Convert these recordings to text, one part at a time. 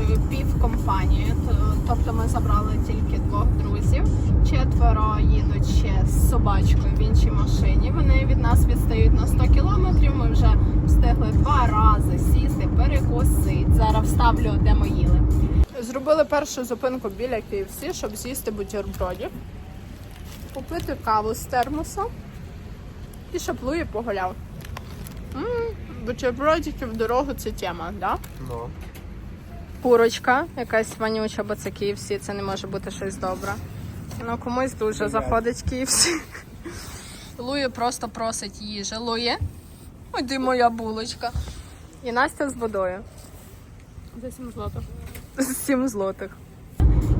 нашою півкомпанією. Тобто ми забрали тільки двох друзів. Четверо їдуть ще з собачкою в іншій машині. Вони від нас відстають на 100 кілометрів. Ми вже встигли два рази сісти, перекусити. Зараз вставлю, де ми їли. Зробили першу зупинку біля KFC, щоб з'їсти бутербродів, купити каву з термоса і щоб Луї погуляв. Бутербродики в дорогу це тема, да? Ну. Курочка, якась вонюча, бо це KFC, це не може бути щось добре. Ну, комусь дуже заходить KFC. Луї просто просить їжі. Луї, ой, де моя булочка. І Настя з водою. За 7 злотих. З 7 злотих.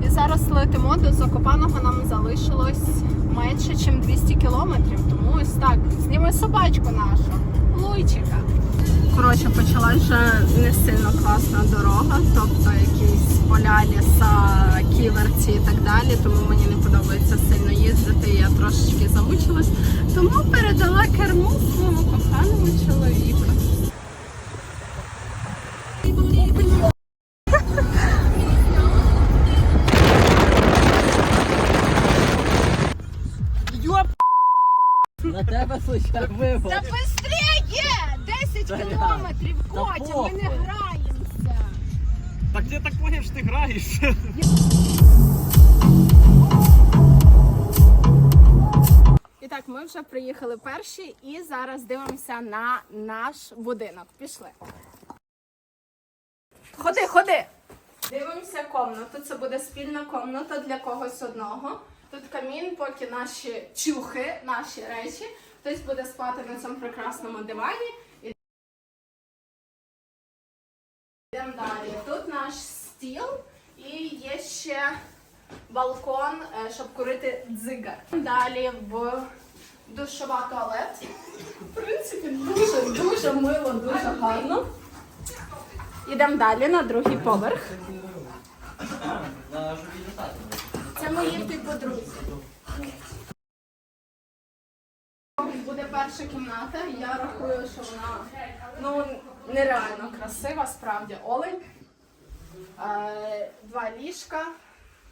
І зараз летимо до Закопаного нам залишилось менше, ніж 200 кілометрів. Тому ось так. Зніми собачку нашу. Луйчика. Коротше, почалась вже не сильно класна дорога, тобто якісь поля, ліса, ківерці і так далі. Тому мені не подобається сильно їздити. Я трошечки замучилась. Тому передала керму своєму коханому чоловіку. На тебе случайно вибор. Кілометрів, Котя, ми не граємося. Так я так поняв, що ти граєш. І так, ми вже приїхали перші і зараз дивимося на наш будинок. Пішли. Ходи, ходи. Дивимося комнату. Це буде спільна комната для когось одного. Тут камін, поки наші чухи, наші речі. Хтось буде спати на цьому прекрасному дивані. Йдемо далі. Тут наш стіл і є ще балкон, е, щоб курити дзигар. Далі в душова туалет. В принципі, дуже дуже мило, дуже гарно. Йдемо далі на другий поверх. Це мої типу друзі. Буде перша кімната. Я рахую, що вона ну нереально красива, справді олень. Е, Два ліжка.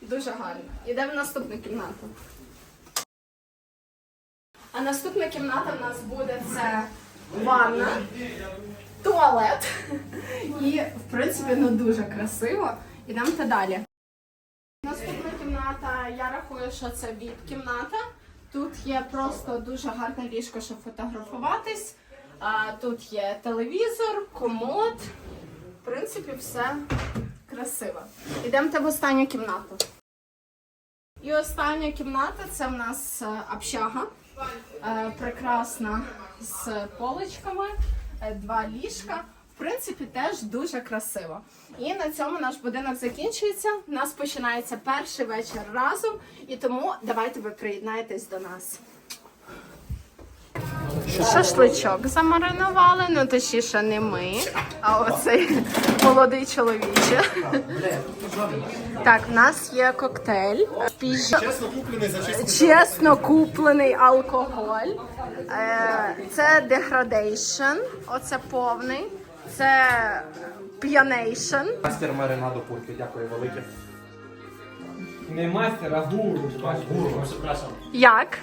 Дуже гарно. Йдемо в наступну кімнату. А наступна кімната в нас буде це ванна, туалет. І, в принципі, ну дуже красиво. Ідемте далі. Наступна кімната, я рахую, що це віп-кімната. Тут є просто дуже гарне ліжко, щоб фотографуватись. Тут є телевізор, комод. В принципі, все красиво. Ідемте в останню кімнату. І остання кімната це в нас е, общага. Е, прекрасна з поличками, е, два ліжка. В принципі, теж дуже красиво. І на цьому наш будинок закінчується. У нас починається перший вечір разом, і тому давайте ви приєднаєтесь до нас. Шашличок замаринували, ну точніше не ми, а оцей молодий чоловіче. Так, в нас є коктейль. Піж- Чесно куплений за чесно. Чесно куплений алкоголь. Е, Це деградейшн, оце повний. Це п'янейшн. Мастер маринаду курки, дякую велике. Не мастер, а гуру. Гуру. Як?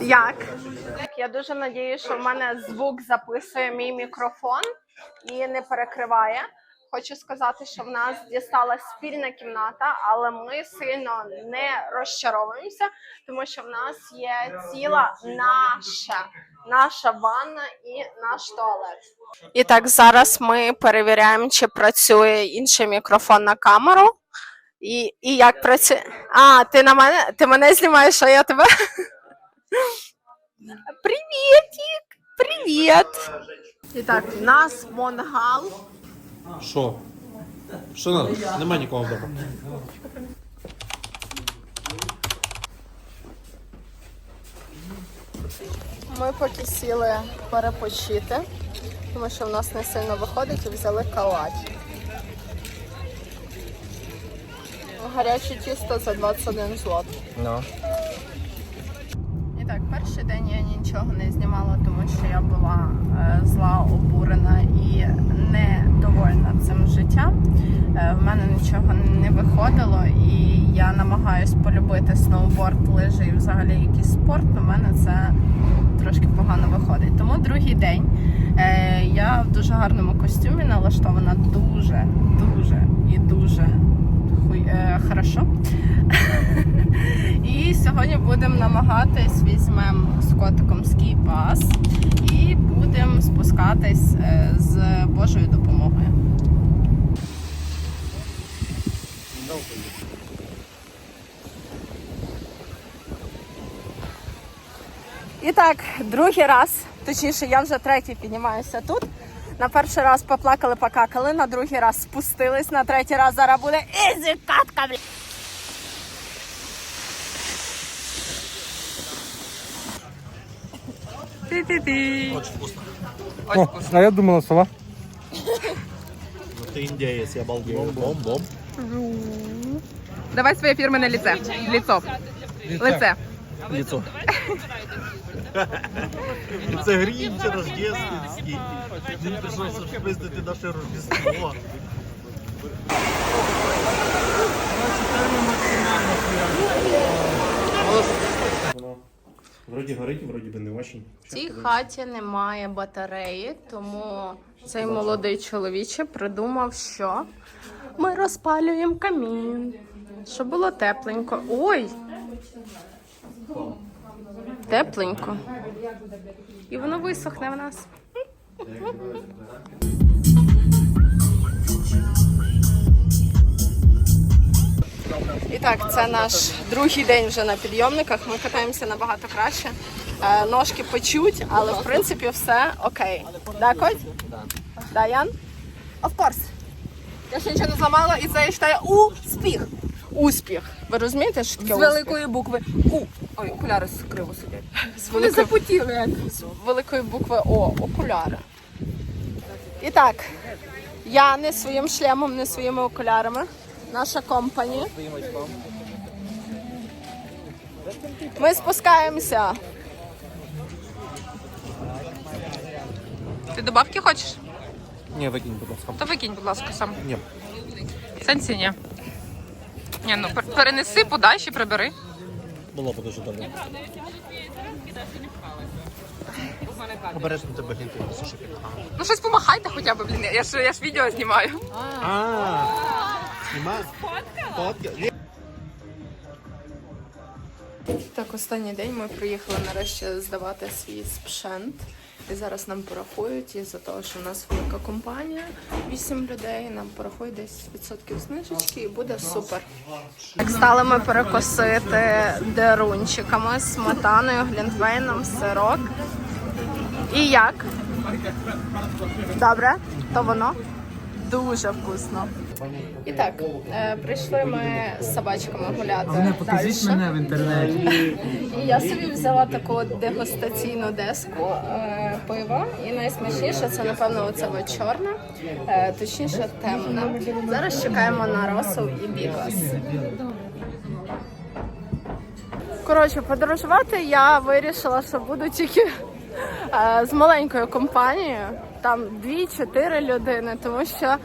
Як? Я дуже сподіваюся, що в мене звук записує мій мікрофон і не перекриває. Хочу сказати, що в нас дісталась спільна кімната, але ми сильно не розчаровуємося, тому що в нас є ціла наша, наша ванна і наш туалет. І так, зараз ми перевіряємо, чи працює інший мікрофон на камеру. І, і як працює. А, ти на мене ти мене знімаєш, а я тебе. Привітик! Привіт! І так, у нас монгал. Що? Що надо? Нема нікого вдома. Ми поки сіли перепочити, тому що в нас не сильно виходить і взяли калач. Гаряче тісто за 21 злот. Ну. І так, перший день я нічого не знімала, тому що я була е, зла, обурена і недовольна цим життям. Е, в мене нічого не виходило, і я намагаюсь полюбити сноуборд, лижі і взагалі якийсь спорт. У мене це трошки погано виходить. Тому другий день е, я в дуже гарному костюмі налаштована дуже, дуже і дуже хуй, хорошо. І сьогодні будемо намагатись візьмемо з котиком ский пас і будемо спускатись е, з Божою допомогою. І так, другий раз, точніше, я вже третій піднімаюся тут. На перший раз поплакали, покакали, на другий раз спустились, на третій раз зараз буде ізі катка. блін. О, а я думала сова. Ну ты индеец, я обалдел. Бом-бом. Давай своє фірменне лице. Лицо. Лице. Лицо. Це грінч рождественський. Він прийшов спиздити наше Рождество. Вроді горить, вроді би не очень. В цій хаті немає батареї, тому цей молодий чоловіче придумав, що ми розпалюємо камін, щоб було тепленько. Ой! Тепленько. І воно висохне в нас. І так, це наш другий день вже на підйомниках. Ми катаємося набагато краще. Е, ножки печуть, але в принципі все окей. Да, Коть? Да, Ян? Of course. Я ще нічого не зламала, і це я вважаю успіх. Успіх. Ви розумієте, що таке З великої букви У. Ой, окуляри криво сидять. З Вони великої, запотіли. з великої букви О, окуляри. І так, я не своїм шлемом, не своїми окулярами. Наша компанія. Ми спускаємося. Ти добавки хочеш? Ні, викинь, будь ласка. То викинь, будь ласка, сам. Ні. Сенсі ні. Ні, ну пер- перенеси, подай ще прибери. Було б дуже добре. Обережно тебе гінти, слушай. Ну щось помахайте хоча б, блін. Я ж я ж відео знімаю. А, Сніма? Фотка? Так, останній день ми приїхали нарешті здавати свій спшент. І зараз нам порахують, із-за того, що в нас велика компанія, 8 людей, нам порахують десь відсотків знижечки і буде супер. Так, стали ми перекосити дерунчиками, сметаною, глінтвейном, сирок. І як? Добре? То воно дуже вкусно. І так, е, прийшли ми з собачками гуляти. Не Покажіть мене в інтернеті. І я собі взяла таку дегустаційну деску е, пива. І найсмачніше це, напевно, оце от чорне, е, точніше темне. Зараз чекаємо на Росов і Біглас. Коротше, подорожувати я вирішила, що буду тільки з маленькою компанією, там 2-4 людини, тому що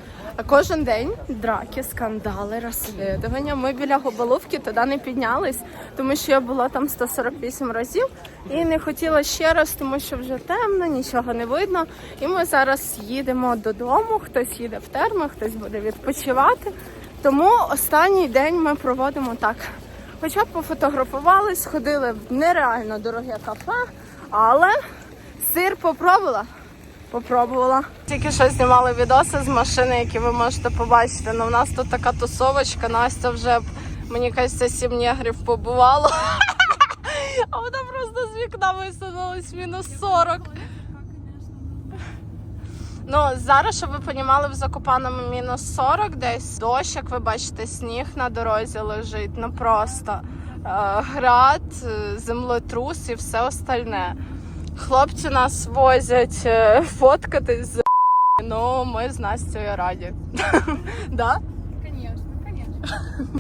кожен день драки, скандали, розслідування. Ми біля Гоболовки туди не піднялись, тому що я була там 148 разів і не хотіла ще раз, тому що вже темно, нічого не видно. І ми зараз їдемо додому. Хтось їде в терми, хтось буде відпочивати. Тому останній день ми проводимо так. Хоча б пофотографувались, ходили в нереально дороге кафе, але сир попробувала. Попробувала. Тільки що знімали відоси з машини, які ви можете побачити. Ну, в нас тут така тусовочка. Настя вже, мені кажеться, сім негрів побувало. А вона просто з вікна висунулась мінус 40. Ну, зараз, щоб ви понімали, в Закопаному мінус 40 десь. Дощ, як ви бачите, сніг на дорозі лежить. Ну просто е, град, е, землетрус і все остальне. Хлопці нас возять е, фоткатись з ну ми з Настю раді. Да? Звісно, звісно.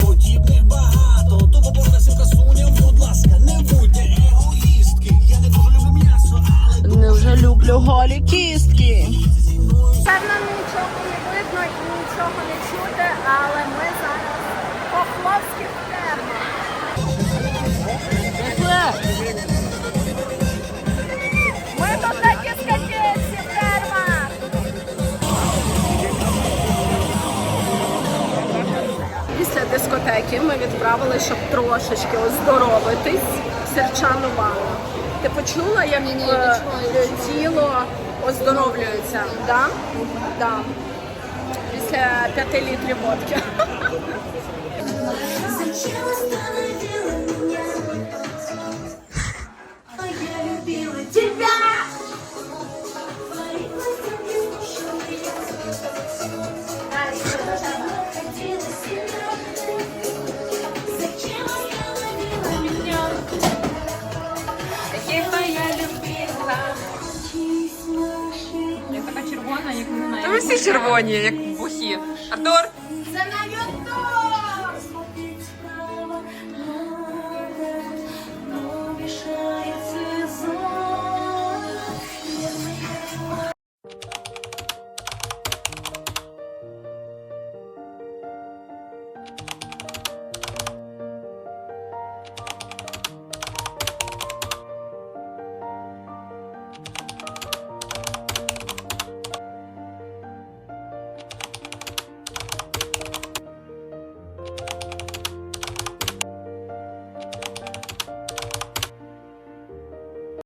Подібних багато, то поборна сівкасуням, будь ласка, не будьте егоїстки. Я не дуже люблю м'ясо, але не люблю голі кістки. Певно, нічого не видно і нічого не чути, але ми. Ми тут на дискотеці. Після дискотеки ми відправили, щоб трошечки оздоровитись серчану ванну. Ти почула, як ні, ні, е, не чула, не тіло оздоровлюється? Да? Да. Після п'яти літрів водки. Зачем остановила меня? А я любила тебя! Та ви всі червоні, як бухі. Артур!